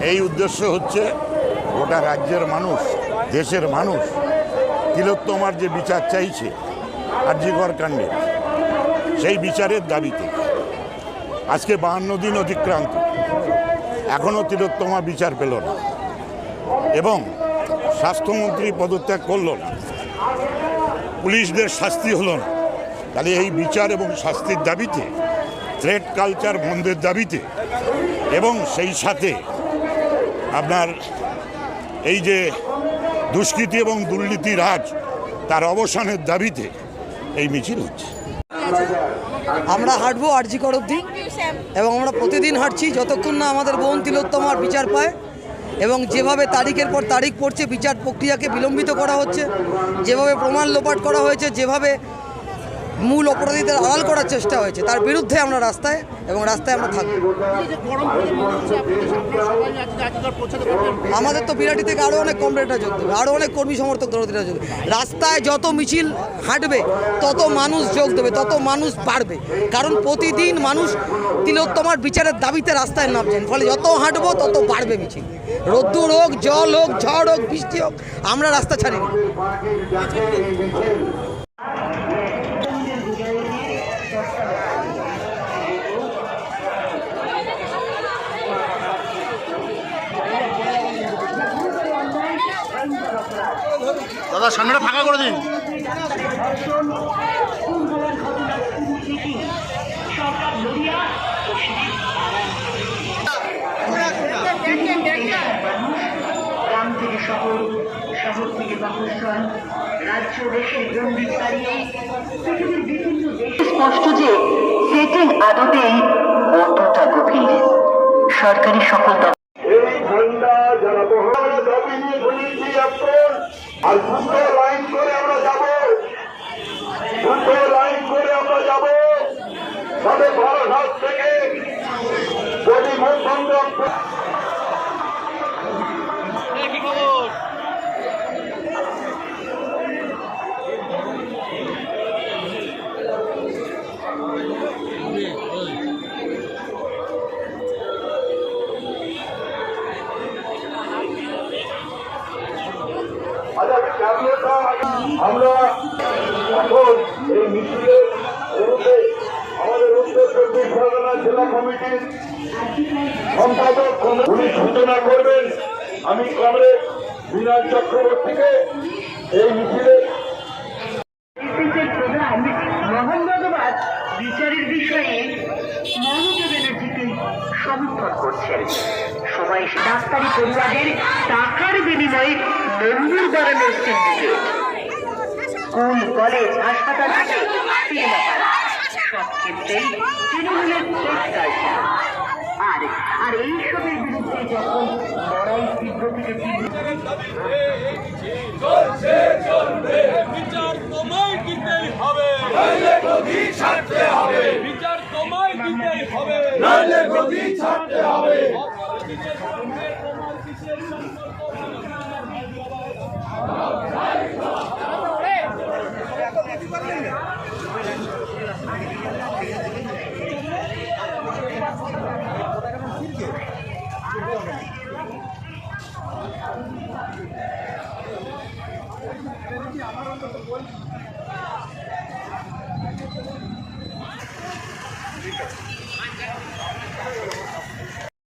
এই উদ্দেশ্য হচ্ছে গোটা রাজ্যের মানুষ, দেশের মানুষ, তিলোত্তমার যে বিচার চাইছে আর্যিকর কাণ্ডে, সেই বিচারের দাবিতে। আজকে বাহান্ন দিন অতিক্রান্ত। এখনও তিলোত্তমা বিচার পেল না। এবং স্বাস্থ্যমন্ত্রী পদত্যাগ করল না। পুলিশদের শাস্তি হলো না। তাহলে এই বিচার এবং শাস্তির দাবিতে থ্রেড কালচার বন্ধের দাবিতে এবং সেই সাথে আপনার এই যে দুষ্কৃতি এবং দুর্নীতি রাজ, তার অবসানের দাবিতে এই মিছিল হচ্ছে। আমরা হাঁটবো আরজি কর অবধি এবং আমরা প্রতিদিন হাঁটছি যতক্ষণ না আমাদের বোন তিলোত্তমার বিচার পায় এবং যেভাবে তারিখের পর তারিখ পড়ছে, বিচার প্রক্রিয়াকে বিলম্বিত করা হচ্ছে, যেভাবে প্রমাণ লোপাট করা হয়েছে, যেভাবে মূল অপরাধীদের আড়াল করার চেষ্টা হয়েছে। তার বিরুদ্ধে আমরা রাস্তায় এবং রাস্তায় আমরা থাকব। আমাদের তো বিরাটি থেকে আরও অনেক কমরেডরা যোগ দেবে আরও অনেক কর্মী সমর্থক দরদিরা যোগ রাস্তায় যত মিছিল হাঁটবে, তত মানুষ যোগ দেবে, তত মানুষ বাড়বে। কারণ প্রতিদিন মানুষ তিলোত্তমার বিচারের দাবিতে রাস্তায় নামছেন, ফলে যত হাঁটবো, তত বাড়বে মিছিল। রোদ্দুর হোক, জল হোক, ঝড় হোক, বৃষ্টি হোক, আমরা রাস্তা ছাড়িনি। দাদা, সামনেটা ফাঁকা করে দিন। গ্রাম থেকে শহর শহর থেকে বাসস্থান রাজ্য দেশের ছাড়িয়ে পৃথিবীর বিভিন্ন স্পষ্ট যে সেটিং আদতেই অতটা গভীর। সরকারি সকল দপ্তর এই ঝান্ডা যারা বহাল দাবি নিয়ে ঘুরিয়েছি এখন আর দুটো লাইন করে আমরা যাব। লাইন করে আমরা যাব। তবে ভারত হাত থেকে যদি মধ্যন্দ আমরা এখন এই মিছিলের আমাদের উত্তর চব্বিশ পরগনা জেলা কমিটির সম্পাদক উনি সূচনা করবেন। আমি কমরেড বিনয় চক্রবর্তীকে এই মিছিলের বিচারের বিষয়ে মমতা ব্যানার্জিকে সমর্থন করছেন। সবাই ডাক্তারি পড়ুয়াদের টাকার বিনিময়ে মন্দির বাড়ানোর সিন্ডিকেট স্কুল কলেজ, হাসপাতাল আর আর এইসবের বিরুদ্ধে যখন লড়াই তীব্র থেকে বিচার তোমায় দিতেই হবে বিচার তোমায় দিতেই হবে ছাড়তে হবে। আমার